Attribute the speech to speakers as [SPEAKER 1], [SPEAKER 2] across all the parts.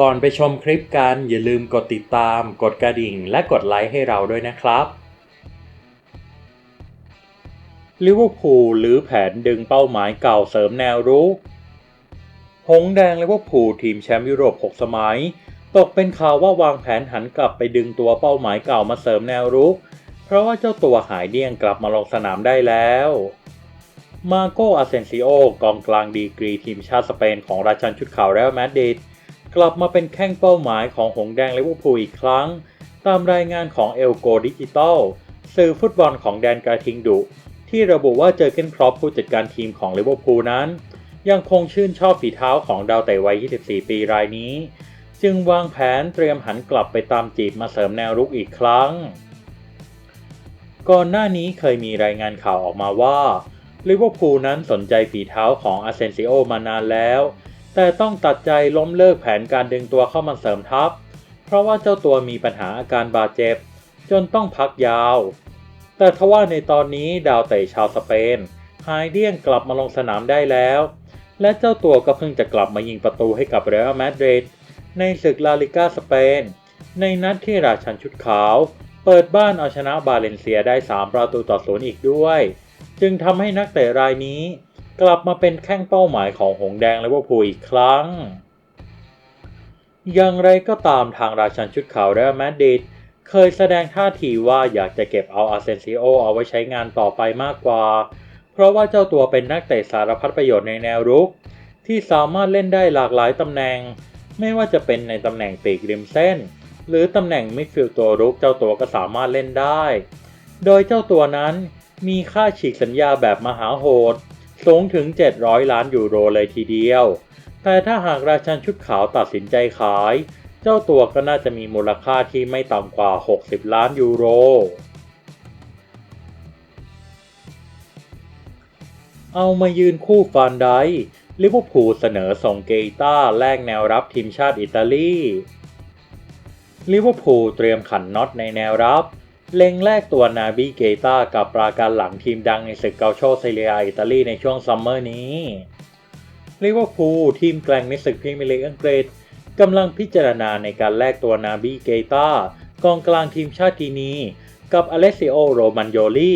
[SPEAKER 1] ก่อนไปชมคลิปกันอย่าลืมกดติดตาม กดกระดิ่ง และกดไลค์ให้เราด้วยนะครับลิเวอร์พูลหรือแผนดึงเป้าหมายเก่าเสริมแนวรุก หงแดงลิเวอร์พูลทีมแชมป์ยุโรป 6 สมัย ตกเป็นข่าวว่าวางแผนหันกลับไปดึงตัวเป้าหมายเก่ามาเสริมแนวรุก เพราะว่าเจ้าตัวหายเดี้ยงกลับมาลงสนามได้แล้ว มาโกอาเซนซิโอกองกลางดีกรีทีมชาติสเปนของราชันชุดขาวเรอัลมาดริด กลับมาเป็นแข้งเป้าหมายของหงแดงลิเวอร์พูลอีกครั้ง ตามรายงานของเอลโกดิจิตอลสื่อฟุตบอลของแดนกระทิงดุ ที่ระบุว่าเจอเกนครอปผู้จัดการทีมของลิเวอร์พูลนั้น ยังคงชื่นชอบฝีเท้าของดาวเตะวัย 24 ปีรายนี้ จึงวางแผนเตรียมหันกลับไปตามจีบมาเสริมแนวรุกอีกครั้ง ก่อนหน้านี้เคยมีรายงานข่าวออกมาว่าลิเวอร์พูลนั้นสนใจฝีเท้าของอาเซนซิโอมานานแล้ว แต่ต้องตัดใจล้มเลิกแผนการดึงตัวเข้ามาเสริมทัพ เพราะว่าเจ้าตัวมีปัญหาอาการบาดเจ็บ จนต้องพักยาว แต่ทว่าในตอนนี้ดาวเตะชาวสเปน หายเดี้ยงกลับมาลงสนามได้แล้ว และเจ้าตัวก็เพิ่งจะกลับมายิงประตูให้กับเรอัลมาดริดในศึกลาลิกาสเปน ในนัดที่ราชันชุดขาว เปิดบ้านเอาชนะบาเลนเซียได้ 3 ประตูต่อศูนย์อีกด้วย จึงทำให้นักเตะรายนี้ กลับมาเป็นแข้งเป้าหมายของหงแดงและว่าพูอีกครั้ง อย่างไรก็ตามทางราชันชุดขาวเรอัลมาดริดเคยแสดงท่าทีว่าอยากจะเก็บเอาอาเซนซิโอเอาไว้ใช้งานต่อไปมากกว่า เพราะว่าเจ้าตัวเป็นนักเตะสารพัดประโยชน์ในแนวรุก ที่สามารถเล่นได้หลากหลายตำแหน่ง ไม่ว่าจะเป็นในตำแหน่งปีกริมเส้น หรือตำแหน่งมิดฟิลด์ตัวรุกเจ้าตัวก็สามารถเล่นได้ โดยเจ้าตัวนั้นมีค่าฉีกสัญญาแบบมหาโหด สูงถึง 700 ล้านยูโรเลยทีเดียว แต่ถ้าหากราชันชุดขาวตัดสินใจขาย เจ้าตัวก็น่าจะมีมูลค่าที่ไม่ต่ำกว่า 60 ล้านยูโร เอามายืนคู่ฟานไดลิเวอร์พูลเสนอส่งเกตาแลกแนวรับทีมชาติอิตาลีลิเวอร์พูลเตรียมขันน็อตในแนวรับ เล็งแลกตัวนาบิเกตากับปราการหลังทีมดังในศึกเกาโชเซเรียอิตาลีในช่วงซัมเมอร์นี้ลิเวอร์พูลทีมแกร่งในศึกพรีเมียร์ลีกอังกฤษกำลังพิจารณาในการแลกตัวนาบิเกตากองกลางทีมชาตินี กับอเลซิโอโรมันโยลี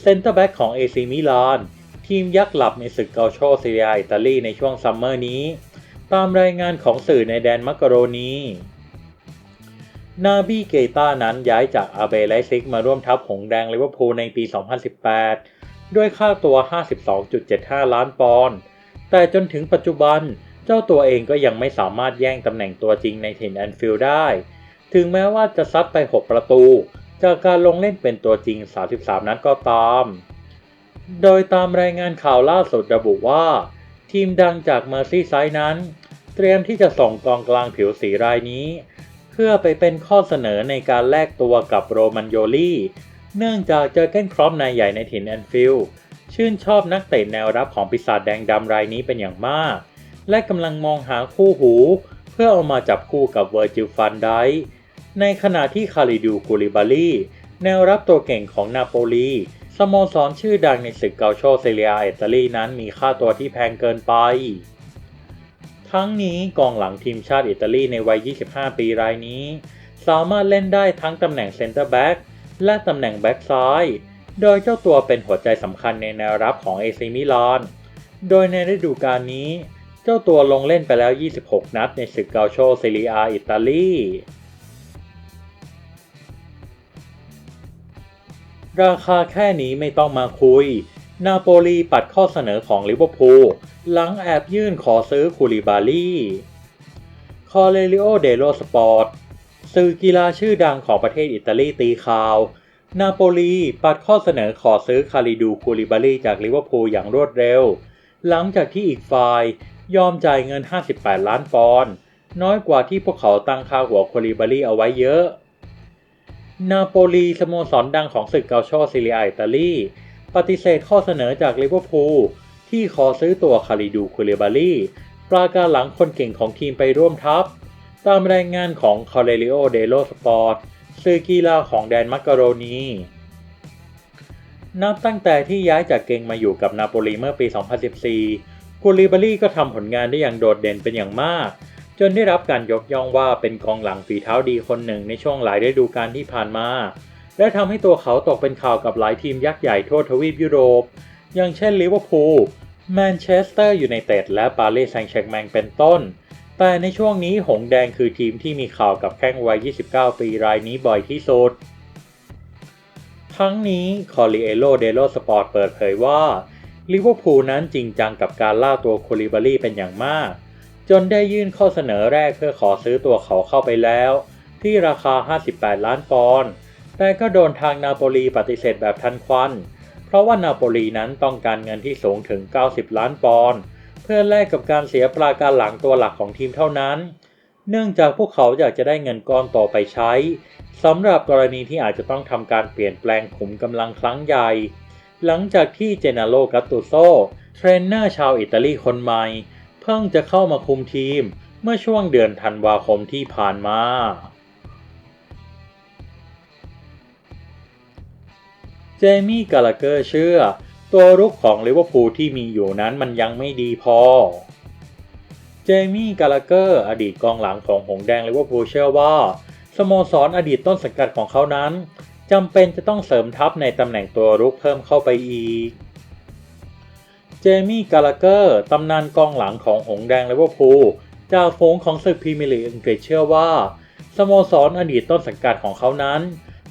[SPEAKER 1] เซนเตอร์แบ็กของเอซีมิลานทีมยักษ์หลับในศึกเกาโชเซียอิตาลีในช่วงซัมเมอร์นี้ ตามรายงานของสื่อในแดนมักกะโรนี นาบีเกตานั้นย้ายจากอาเบไลซิกมาร่วมทัพหงแดงลิเวอร์พูลในปี 2018 ด้วยค่าตัว 52.75 ล้านปอนด์ แต่จนถึงปัจจุบันเจ้าตัวเองก็ยังไม่สามารถแย่งตำแหน่งตัวจริงในเทนแอนฟิลด์ได้ ถึงแม้ว่าจะซัดไป 6 ประตู จากการลงเล่นเป็นตัวจริง 33 นัดก็ตาม โดยตามรายงานข่าวล่าสุดระบุว่า ทีมดังจากเมอร์ซี่ไซด์นั้น เตรียมที่จะส่งกองกลางผิวสีรายนี้ พื่อไปเป็นข้อเสนอในการแลกตัวกับโรมันโยลี่ เนื่องจากเจอเก้นครอปนายใหญ่ในถิ่นแอนฟิลด์ชื่นชอบนักเตะแนวรับของปีศาจแดงดำรายนี้เป็นอย่างมาก และกำลังมองหาคู่หู เพื่อเอามาจับคู่กับเวอร์จิลฟันไดในขณะที่คาริดูคูลิบาลีแนวรับตัวเก่งของนาโปลีสโมสรชื่อดังในศึกเกาโชเซเรียอิตาลีนั้นมีค่าตัวที่แพงเกินไป ทั้งนี้กองหลังทีมชาติอิตาลีในวัย 25 ปีรายนี้ สามารถเล่นได้ทั้งตำแหน่งเซนเตอร์แบ็กและตำแหน่งแบ็กซ้าย โดยเจ้าตัวเป็นหัวใจสำคัญในแนวรับของเอซีมิลาน โดยในฤดูกาลนี้ เจ้าตัวลงเล่นไปแล้ว 26 นัดในศึกเกาโชเซเรียอิตาลีราคาแค่นี้ไม่ต้องมาคุย นาโปลีปัดข้อเสนอของลิเวอร์พูลหลังแอบยื่นขอซื้อคูลิบาลีคอเลรลิโอเดโลสปอร์ตสื่อกีฬาชื่อดังของประเทศอิตาลีตีข่าว นาโปลีปัดข้อเสนอขอซื้อคาริดูคูลิบาลีจากลิเวอร์พูลอย่างรวดเร็ว หลังจากที่อีกฝ่ายยอมจ่ายเงิน 58 ล้านปอนด์น้อยกว่าที่พวกเขาตั้งค่าหัวคูลิบาลีเอาไว้เยอะ นาโปลีสโมสรดังของศึกเกาโชซิเลียอิตาลี ปฏิเสธข้อเสนอจากลิเวอร์พูลที่ขอซื้อตัวคาริดูคูเลบาลีปราการหลังคนเก่งของทีมไปร่วมทัพ ตามรายงานของคาเรลิโอเดโลสปอร์ตสื่อกีฬาของแดนมักกะโรนีนับตั้งแต่ที่ย้ายจากเก่งมาอยู่กับนาโปลีเมื่อปี 2014 คูลิบาลีก็ทำผลงานได้อย่างโดดเด่นเป็นอย่างมาก จนได้รับการยกย่องว่าเป็นกองหลังฝีเท้าดีคนหนึ่งในช่วงหลายฤดูกาลที่ผ่านมา และทำให้ตัวเขาตกเป็นข่าวกับหลายทีมยักษ์ใหญ่ทั่วทวีปยุโรป อย่างเช่นลิเวอร์พูลแมนเชสเตอร์ยูไนเต็ดและปารีสแซงต์แชร์แมงเป็นต้น แต่ในช่วงนี้หงแดงคือทีมที่มีข่าวกับแข้งวัย 29 ปีรายนี้บ่อยที่สุด ทั้งนี้คอริเอโลเดโลสปอร์ตเปิดเผยว่าลิเวอร์พูลนั้นจริงจังกับการล่าตัวโคลิบาลีเป็นอย่างมาก จนได้ยื่นข้อเสนอแรกเพื่อขอซื้อตัวเขาเข้าไปแล้ว ที่ราคา 58 ล้านปอนด์ แต่ก็โดนทางนาโปลีปฏิเสธแบบทันควัน เพราะว่านาโปลีนั้นต้องการเงินที่สูงถึง 90 ล้านปอนด์เพื่อแลกกับการเสียปราการหลังตัวหลักของทีมเท่านั้น เนื่องจากพวกเขาอยากจะได้เงินก้อนต่อไปใช้สำหรับกรณีที่อาจจะต้องทำการเปลี่ยนแปลงขุมกำลังครั้งใหญ่ หลังจากที่เจนาโลกัตตุโซเทรนเนอร์ชาวอิตาลีคนใหม่ เพิ่งจะเข้ามาคุมทีมเมื่อช่วงเดือนธันวาคมที่ผ่านมา เจมี่กาลาเกอร์เชื่อ ตัวรุกของลิเวอร์พูลที่มีอยู่นั้นมันยังไม่ดีพอ เจมี่กาลาเกอร์อดีตกองหลังของหงแดงลิเวอร์พูลเชื่อว่าสโมสรอดีตต้นสังกัดของเขานั้นจำเป็นจะต้องเสริมทัพในตำแหน่งตัวรุกเพิ่มเข้าไปอีก เจมี่กาลาเกอร์ตำนานกองหลังของหงแดงลิเวอร์พูลจากฝูงของศึกพรีเมียร์ลีกอังกฤษเชื่อว่าสโมสรอดีตต้นสังกัดของเขานั้น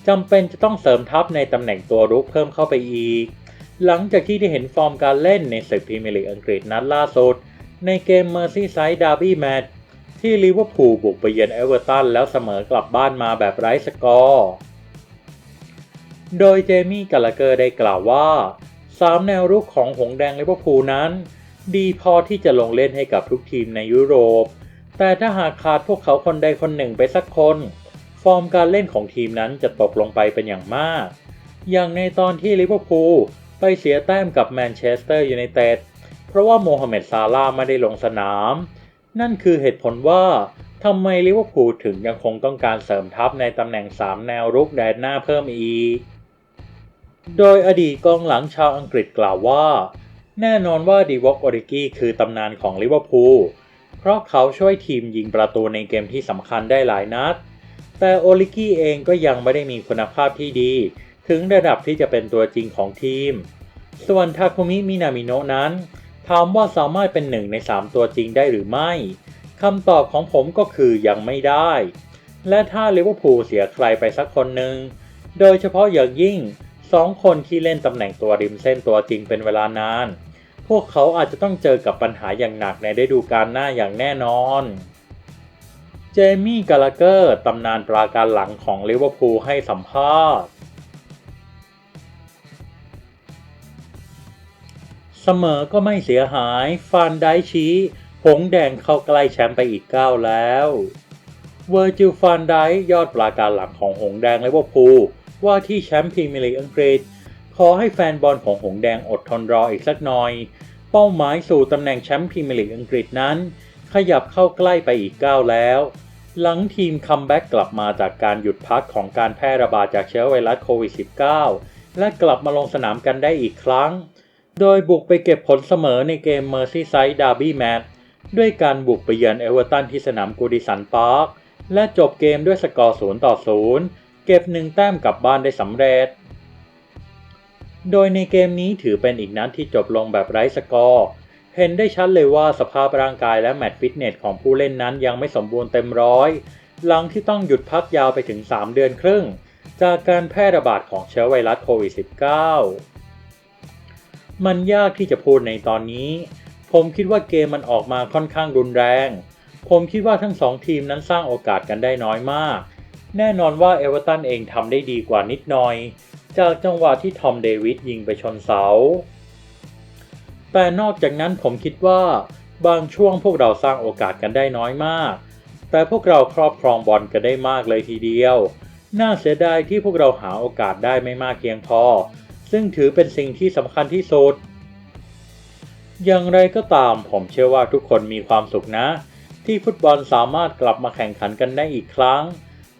[SPEAKER 1] จำเป็นจะต้องเสริมทัพในตำแหน่งตัวรุกเพิ่มเข้าไปอีก หลังจากที่ได้เห็นฟอร์มการเล่นในศึกพรีเมียร์ลีกอังกฤษนัดล่าสุด ในเกมเมอร์ซี่ไซด์ดาร์บี้แมตช์ที่ลิเวอร์พูลบุกไปเยือนเอเวอร์ตันแล้วเสมอกลับบ้านมาแบบไร้สกอร์ โดยเจมี่กาลาเกอร์ได้กล่าวว่าสามแนวรุกของหงแดงลิเวอร์พูลนั้น ดีพอที่จะลงเล่นให้กับทุกทีมในยุโรป แต่ถ้าหากขาดพวกเขาคนใดคนหนึ่งไปสักคน ฟอร์มการเล่นของทีมนั้นจะตกลงไปเป็นอย่างมาก อย่างในตอนที่ลิเวอร์พูลไปเสียแต้มกับแมนเชสเตอร์ยูไนเต็ดเพราะว่าโมฮัมเหม็ดซาลาไม่ได้ลงสนาม นั่นคือเหตุผลว่าทำไมลิเวอร์พูลถึงยังคงต้องการเสริมทัพในตำแหน่ง 3 แนวรุกแดนหน้าเพิ่มอีก โดยอดีตกองหลังชาวอังกฤษกล่าวว่า แน่นอนว่าดีวอกอริกี้คือตำนานของลิเวอร์พูล เพราะเขาช่วยทีมยิงประตูในเกมที่สำคัญได้หลายนัด แต่โอลิกี้เองก็ยังไม่ได้มีคุณภาพที่ดี ถึงระดับที่จะเป็นตัวจริงของทีม ส่วนทาคุมิมินามิโนะนั้น ถามว่าสามารถเป็นหนึ่งใน 3 ตัวจริงได้หรือไม่คำตอบของผมก็คือยังไม่ได้ และถ้าลิเวอร์พูลเสียใครไปสักคนหนึ่ง โดยเฉพาะอย่างยิ่งสองคนที่เล่นตำแหน่งตัวริมเส้นตัวจริงเป็นเวลานาน พวกเขาอาจจะต้องเจอกับปัญหาอย่างหนักในฤดูกาลหน้าอย่างแน่นอน จมี่กาลาเกอร์ตำนานปราการหลังของลิเวอร์พูลให้สัมภาษณ์ เสมอก็ไม่เสียหาย ฟานได้ชี้หงแดงเข้าใกล้แชมป์ไปอีกก้าวแล้ว เวอร์จิลฟานได้ยอดปราการหลังของหงแดงลิเวอร์พูลว่าที่แชมป์พรีเมียร์ลีกอังกฤษ ขอให้แฟนบอลของหงแดงอดทนรออีกสักหน่อย เป้าหมายสู่ตำแหน่งแชมป์พรีเมียร์ลีกอังกฤษนั้นขยับเข้าใกล้ไปอีกก้าวแล้ว หลังทีมคัมแบ็กกลับมาจากการหยุดพักของการแพร่ระบาดจากเชื้อไวรัสโควิด -19 และกลับมาลงสนามกันได้อีกครั้ง โดยบุกไปเก็บผลเสมอในเกมเมอร์ซี่ไซด์ดาร์บี้แมตช์ด้วยการบุกไปเยือนเอเวอร์ตันที่สนามกูดิสันพาร์คและจบเกมด้วยสกอร์ 0 ต่อ 0 เก็บหนึ่งแต้มกลับบ้านได้สำเร็จ โดยในเกมนี้ถือเป็นอีกนัดที่จบลงแบบไร้สกอร์ เห็นได้ชัดเลยว่าสภาพร่างกายและแมตช์ฟิตเนสของผู้เล่นนั้นยังไม่สมบูรณ์เต็มร้อย หลังที่ต้องหยุดพักยาวไปถึง 3 เดือนครึ่ง จากการแพร่ระบาดของเชื้อไวรัสโควิด -19 มันยากที่จะพูดในตอนนี้ ผมคิดว่าเกมมันออกมาค่อนข้างรุนแรง ผมคิดว่าทั้งสองทีมนั้นสร้างโอกาสกันได้น้อยมาก แน่นอนว่าเอเวอร์ตันเองทำได้ดีกว่านิดหน่อย จากจังหวะที่ทอมเดวิดยิงไปชนเสา แต่นอกจากนั้นผมคิดว่า บางช่วงพวกเราสร้างโอกาสกันได้น้อยมาก แต่พวกเราครอบครองบอลกันได้มากเลยทีเดียว น่าเสียดายที่พวกเราหาโอกาสได้ไม่มากเพียงพอ ซึ่งถือเป็นสิ่งที่สำคัญที่สุด อย่างไรก็ตามผมเชื่อว่าทุกคนมีความสุขนะ ที่ฟุตบอลสามารถกลับมาแข่งขันกันได้อีกครั้ง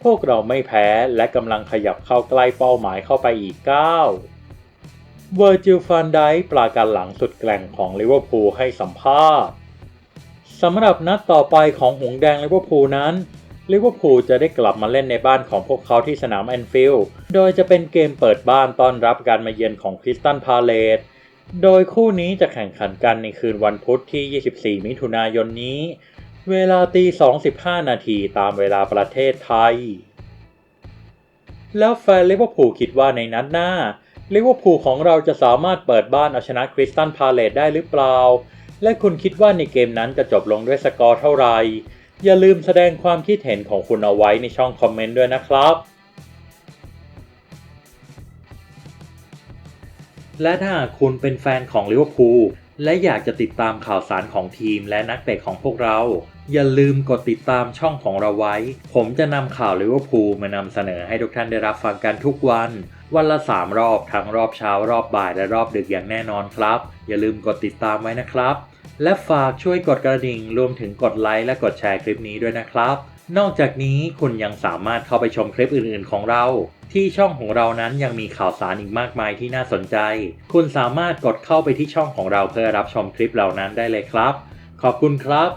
[SPEAKER 1] พวกเราไม่แพ้และกำลังขยับเข้าใกล้เป้าหมายเข้าไปอีกก้าว เวอร์จิลฟันไดปราการหลังสุดแกร่งของลิเวอร์พูลให้สัมภาษณ์สำหรับนัดต่อไปของหงส์แดงลิเวอร์พูลนั้นลิเวอร์พูลจะได้กลับมาเล่นในบ้านของพวกเขาที่สนามแอนฟิลด์โดยจะเป็นเกมเปิดบ้านต้อนรับการมาเยือนของคริสตันพาเลตโดยคู่นี้จะแข่งขันกันในคืนวันพุธที่ 24 มิถุนายนนี้ เวลาตี2.15 นาทีตามเวลาประเทศไทย แล้วแฟนลิเวอร์พูลคิดว่าในนัดหน้า ลิเวอร์พูลของเราจะสามารถเปิดบ้านเอาชนะคริสตันพาเลตได้หรือเปล่า และคุณคิดว่าในเกมนั้นจะจบลงด้วยสกอร์เท่าไหร่ อย่าลืมแสดงความคิดเห็นของคุณเอาไว้ในช่องคอมเมนต์ด้วยนะครับ และถ้าคุณเป็นแฟนของลิเวอร์พูลและอยากจะติดตามข่าวสารของทีมและนักเตะของพวกเรา อย่าลืมกดติดตามช่องของเราไว้ ผมจะนำข่าวลิเวอร์พูลมานำเสนอให้ทุกท่านได้รับฟังกันทุกวัน วันละ 3 รอบ ทั้งรอบเช้ารอบบ่ายและรอบดึกอย่างแน่นอนครับ อย่าลืมกดติดตามไว้นะครับ และฝากช่วยกดกระดิ่งรวมถึงกดไลค์และกดแชร์คลิปนี้ด้วยนะครับ นอกจากนี้คุณยังสามารถเข้าไปชมคลิปอื่นๆของเราที่ช่องของเรานั้นยังมีข่าวสารอีกมากมายที่น่าสนใจ คุณสามารถกดเข้าไปที่ช่องของเราเพื่อรับชมคลิปเหล่านั้นได้เลยครับ ขอบคุณครับ